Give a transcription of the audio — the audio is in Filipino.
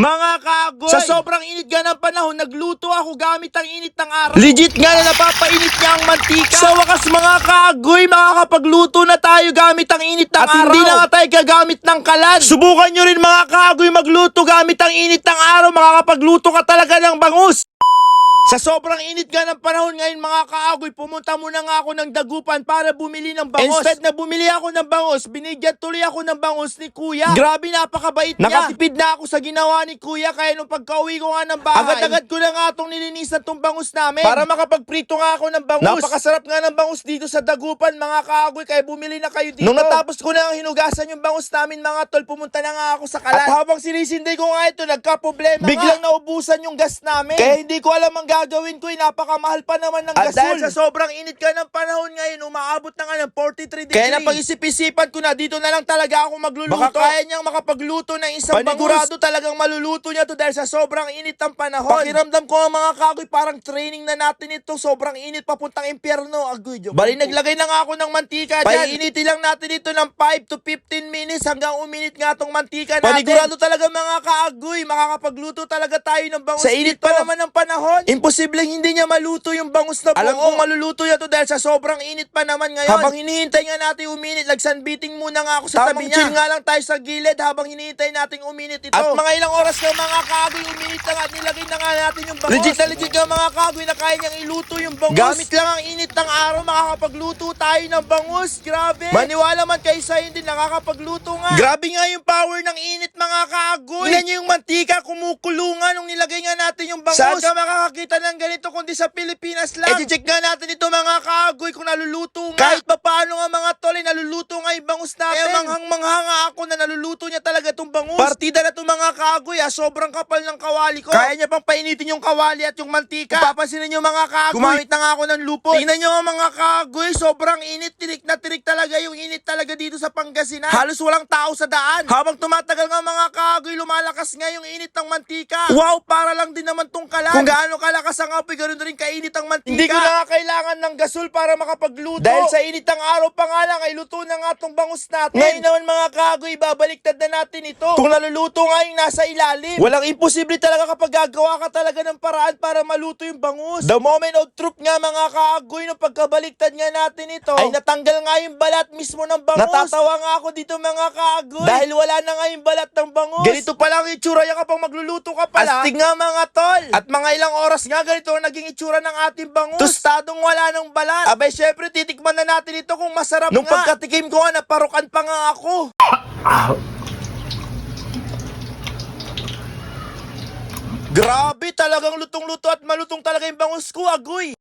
Mga kagoy! Sa sobrang init nga ng panahon, nagluto ako gamit ang init ng araw. Legit nga na napapainit niya ang mantika. Sa wakas mga kagoy, makakapagluto na tayo gamit ang init ng At araw. hindi na nga tayo gagamit ng kalan. Subukan nyo rin mga kagoy magluto gamit ang init ng araw. Makakapagluto ka talaga ng bangus. Sa sobrang init nga ng panahon ngayon mga kaagoy, pumunta muna nga ako ng dagupan para bumili ng bangos. Instead na bumili ako ng bangos, binigyan tuloy ako ng bangos ni kuya. Grabe napakabait niya. Nakatipid na ako sa ginawa ni kuya kaya nung pagka-uwi ko nga ng bahay, agad-agad ko na nga itong nilinisan tong bangus namin. Para makapagprito nga ako ng bangus. Napakasarap nga ng bangus dito sa dagupan mga kaagoy kaya bumili na kayo dito. Nung natapos ko na ang hinugasan yung bangus namin mga tol, pumunta na nga ako sa kalan. At habang sinisindi ko nga ito, nagka-problema Biglang naubusan yung gas namin. Kaya hindi ko alam ang gagawin ko, eh, napakamahal pa naman ng At gasol. dahil sa sobrang init ka ng panahon ngayon, umaabot na nga ng 43 degrees. Kaya napag-isip-isipan ko na, dito na lang talaga ako magluluto. Baka kaya niyang makapagluto ng isang Panigurado talagang maluluto niya to dahil sa sobrang init ng panahon. Pakiramdam ko ang mga kagoy, parang training na natin ito. Sobrang init papuntang impyerno. Agoy, joke. Bali, naglagay na nga ako ng mantika dyan. Painitin lang natin ito ng 5 to 15 minutes hanggang uminit nga tong mantika natin. Panigurado talaga mga kaagoy, makakapagluto talaga tayo ng bangus Sa init pa naman ng panahon. Imposibleng hindi niya maluto yung bangus na Alam kong maluluto niya to dahil sa sobrang init pa naman ngayon. Habang hinihintay nga natin uminit, lagsanbiting muna nga ako sa tabi niya. chill nga lang tayo sa gilid habang hinihintay nating uminit ito. At mga ilang oras nga mga kagoy, uminit na nga at nilagay na nga natin yung bangus. Legit na legit nga mga kagoy na kaya niyang iluto yung bangus. Gamit lang ang init ng araw, makakapagluto tayo ng bangus. Grabe. Maniwala man kayo sa hindi nakakapagluto nga. Grabe nga yung power ng init mga kagoy. Tingnan niyo yung mantika kumukulungan nung nilagay nga natin yung bangus. Saan ka makakakita ng ganito kundi sa Pilipinas lang? Eh, check nga natin ito mga kagoy kung naluluto nga. Kahit pa paano nga mga tol, eh, naluluto nga yung bangus natin. Kaya manghang-mangha nga ako na naluluto niya talaga itong bangus. Partida na itong mga kagoy ah, sobrang kapal ng kawali ko. Kaya niya pang painitin yung kawali at yung mantika. Kung papansinin niyo mga kagoy, gumamit na nga ako ng lupo. Tingnan niyo mga kagoy, sobrang init, tirik na tirik talaga yung init talaga dito sa Pangasinan. Halos walang tao sa daan. Habang tumatagal nga mga kagoy, lumalakas nga yung init ng mantika. Wow, para lang din naman tong kalan. Kung gaano kalakas ang apoy, ganoon rin kainit ang mantika. Hindi ko na nga kailangan ng gasol para makapagluto. Dahil sa init ng araw pa nga lang, ay luto na nga tong bangus natin. Ngayon naman mga kagoy, babaliktad na natin ito. Kung naluluto nga yung nasa ilalim. Walang imposible talaga kapag gagawa ka talaga ng paraan para maluto yung bangus. The moment of truth nga mga kagoy, no pagkabaliktad nga natin ito, ay natanggal nga yung balat mismo ng bangus. Natatawa nga ako dito mga kagoy. Dahil wala na nga yung balat ng bangus. Ganito pa lang yung itsura yan kapag magluluto ka pala. Astig nga mga tol. At mga ilang oras nga ganito ang naging itsura ng ating bangus. Tostadong wala ng balat. Abay syempre titikman na natin ito kung masarap Nung nga. pagkatikim ko naparukan pa nga ako. Grabe talagang lutong-luto at malutong talaga yung bangus ko, agoy.